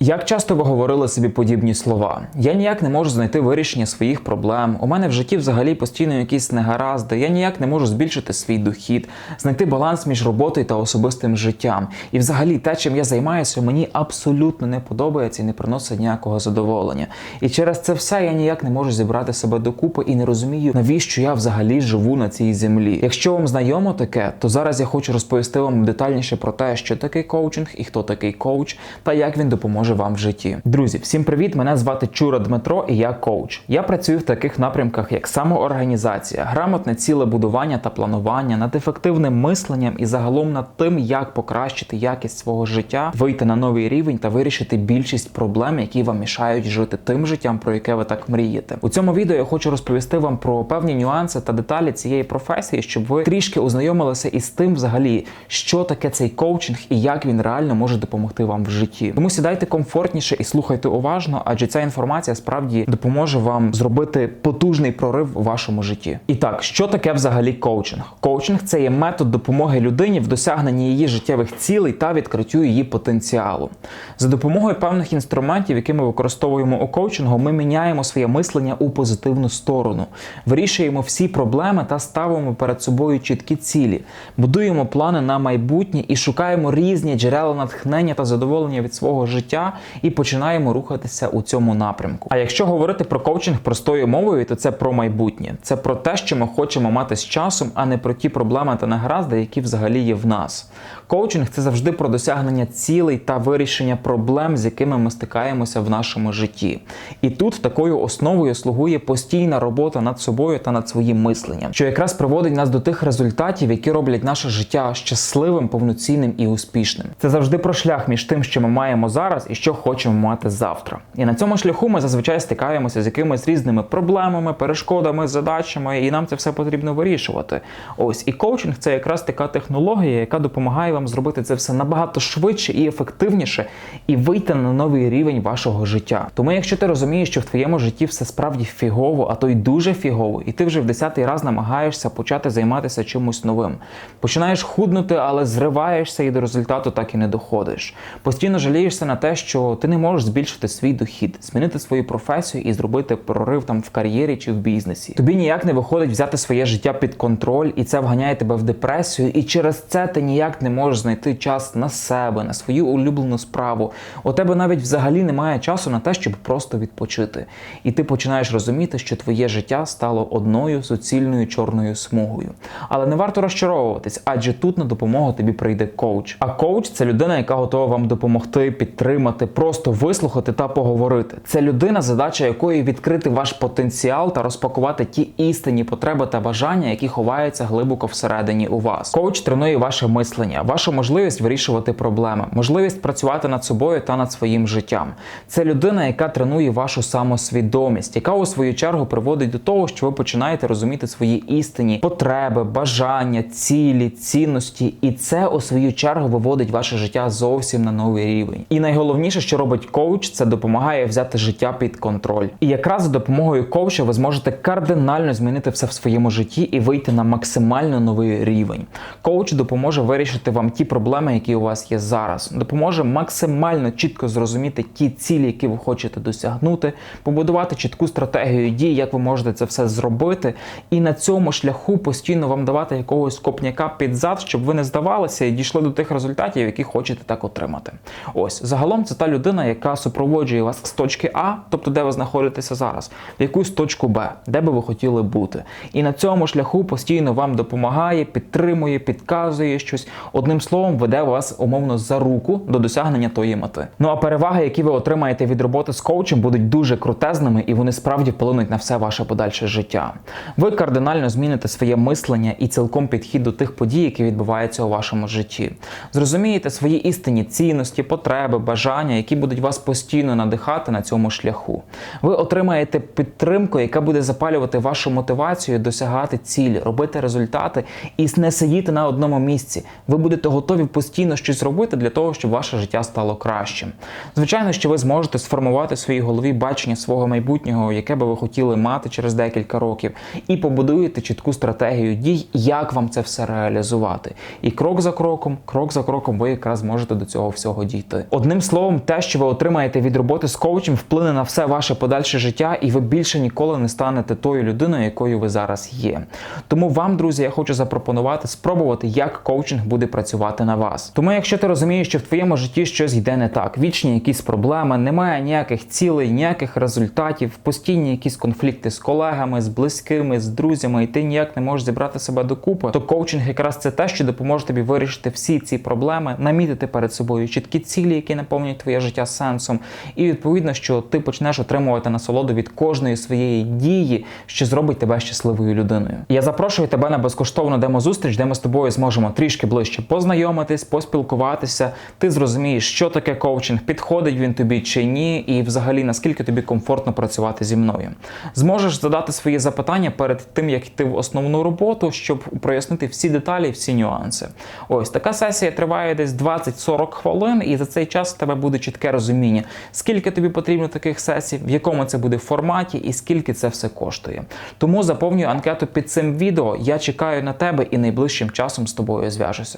Як часто ви говорили собі подібні слова? Я ніяк не можу знайти вирішення своїх проблем. У мене в житті взагалі постійно якісь негаразди. Я ніяк не можу збільшити свій дохід, знайти баланс між роботою та особистим життям. І взагалі те, чим я займаюся, мені абсолютно не подобається і не приносить ніякого задоволення. І через це все я ніяк не можу зібрати себе докупи і не розумію, навіщо я взагалі живу на цій землі. Якщо вам знайомо таке, то зараз я хочу розповісти вам детальніше про те, що таке коучинг і хто такий коуч, та як він допоможе вам в житті. Друзі, всім привіт! Мене звати Чура Дмитро, і я коуч. Я працюю в таких напрямках, як самоорганізація, грамотне цілебудування та планування, над ефективним мисленням і загалом над тим, як покращити якість свого життя, вийти на новий рівень та вирішити більшість проблем, які вам мішають жити тим життям, про яке ви так мрієте. У цьому відео я хочу розповісти вам про певні нюанси та деталі цієї професії, щоб ви трішки ознайомилися із тим, взагалі, що таке цей коучинг і як він реально може допомогти вам в житті. Тому сідайте комфортніше і слухайте уважно, адже ця інформація справді допоможе вам зробити потужний прорив у вашому житті. І так, що таке взагалі коучинг? Коучинг це є метод допомоги людині в досягненні її життєвих цілей та відкриттю її потенціалу. За допомогою певних інструментів, які ми використовуємо у коучингу, ми міняємо своє мислення у позитивну сторону, вирішуємо всі проблеми та ставимо перед собою чіткі цілі, будуємо плани на майбутнє і шукаємо різні джерела натхнення та задоволення від свого життя і починаємо рухатися у цьому напрямку. А якщо говорити про коучинг простою мовою, то це про майбутнє. Це про те, що ми хочемо мати з часом, а не про ті проблеми та негаразди, які взагалі є в нас. Коучинг це завжди про досягнення цілей та вирішення проблем, з якими ми стикаємося в нашому житті. І тут такою основою слугує постійна робота над собою та над своїм мисленням, що якраз приводить нас до тих результатів, які роблять наше життя щасливим, повноцінним і успішним. Це завжди про шлях між тим, що ми маємо зараз і що хочемо мати завтра. І на цьому шляху ми зазвичай стикаємося з якимись різними проблемами, перешкодами, задачами, і нам це все потрібно вирішувати. Ось і коучинг це якраз така технологія, яка допомагає вам зробити це все набагато швидше і ефективніше, і вийти на новий рівень вашого життя. Тому, якщо ти розумієш, що в твоєму житті все справді фігово, а то й дуже фігово, і ти вже в десятий раз намагаєшся почати займатися чимось новим, починаєш худнути, але зриваєшся і до результату так і не доходиш. Постійно жалієшся на те, що ти не можеш збільшити свій дохід, змінити свою професію і зробити прорив там в кар'єрі чи в бізнесі. Тобі ніяк не виходить взяти своє життя під контроль, і це вганяє тебе в депресію. І через це ти ніяк не можеш знайти час на себе, на свою улюблену справу. У тебе навіть взагалі немає часу на те, щоб просто відпочити. І ти починаєш розуміти, що твоє життя стало одною суцільною чорною смугою. Але не варто розчаровуватись, адже тут на допомогу тобі прийде коуч. А коуч це людина, яка готова вам допомогти, підтримати, просто вислухати та поговорити. Це людина, задача якої відкрити ваш потенціал та розпакувати ті істинні потреби та бажання, які ховаються глибоко всередині у вас. Коуч тренує ваше мислення, вашу можливість вирішувати проблеми, можливість працювати над собою та над своїм життям. Це людина, яка тренує вашу самосвідомість, яка у свою чергу приводить до того, що ви починаєте розуміти свої істинні потреби, бажання, цілі, цінності, і це у свою чергу виводить ваше життя зовсім на новий рівень. І найголовніше, що робить коуч, це допомагає взяти життя під контроль. І якраз за допомогою коуча ви зможете кардинально змінити все в своєму житті і вийти на максимально новий рівень. Коуч допоможе вирішити вам ті проблеми, які у вас є зараз, допоможе максимально чітко зрозуміти ті цілі, які ви хочете досягнути, побудувати чітку стратегію дій, як ви можете це все зробити, і на цьому шляху постійно вам давати якогось копняка під зад, щоб ви не здавалися і дійшли до тих результатів, які хочете так отримати. Ось загалом це та людина, яка супроводжує вас з точки А, тобто де ви знаходитеся зараз, в якусь точку Б, де би ви хотіли бути. І на цьому шляху постійно вам допомагає, підтримує, підказує щось. Одним словом, веде вас умовно за руку до досягнення тої мети. Ну а переваги, які ви отримаєте від роботи з коучем, будуть дуже крутезними і вони справді вплинуть на все ваше подальше життя. Ви кардинально зміните своє мислення і цілком підхід до тих подій, які відбуваються у вашому житті. Зрозумієте свої істинні цінності, потреби, бажання, які будуть вас постійно надихати на цьому шляху. Ви отримаєте підтримку, яка буде запалювати вашу мотивацію, досягати цілі, робити результати і не сидіти на одному місці. Ви будете готові постійно щось робити для того, щоб ваше життя стало кращим. Звичайно, що ви зможете сформувати в своїй голові бачення свого майбутнього, яке би ви хотіли мати через декілька років, і побудуєте чітку стратегію дій, як вам це все реалізувати. І крок за кроком, крок за кроком, ви якраз можете до цього всього дійти. Одним словом. Словом, те, що ви отримаєте від роботи з коучем, вплине на все ваше подальше життя, і ви більше ніколи не станете тою людиною, якою ви зараз є. Тому вам, друзі, я хочу запропонувати спробувати, як коучинг буде працювати на вас. Тому, якщо ти розумієш, що в твоєму житті щось йде не так, вічні якісь проблеми, немає ніяких цілей, ніяких результатів, постійні якісь конфлікти з колегами, з близькими, з друзями, і ти ніяк не можеш зібрати себе докупи, то коучинг якраз це те, що допоможе тобі вирішити всі ці проблеми, намітити перед собою чіткі цілі, які наповнюють твоє життя сенсом, і відповідно, що ти почнеш отримувати насолоду від кожної своєї дії, що зробить тебе щасливою людиною. Я запрошую тебе на безкоштовну демозустріч, де ми з тобою зможемо трішки ближче познайомитись, поспілкуватися. Ти зрозумієш, що таке коучинг, підходить він тобі чи ні, і взагалі наскільки тобі комфортно працювати зі мною. Зможеш задати свої запитання перед тим, як йти в основну роботу, щоб прояснити всі деталі, всі нюанси. Ось така сесія триває десь 20-40 хвилин, і за цей час тебе буде чітке розуміння, скільки тобі потрібно таких сесій, в якому це буде форматі і скільки це все коштує. Тому заповнюю анкету під цим відео. Я чекаю на тебе і найближчим часом з тобою зв'яжуся.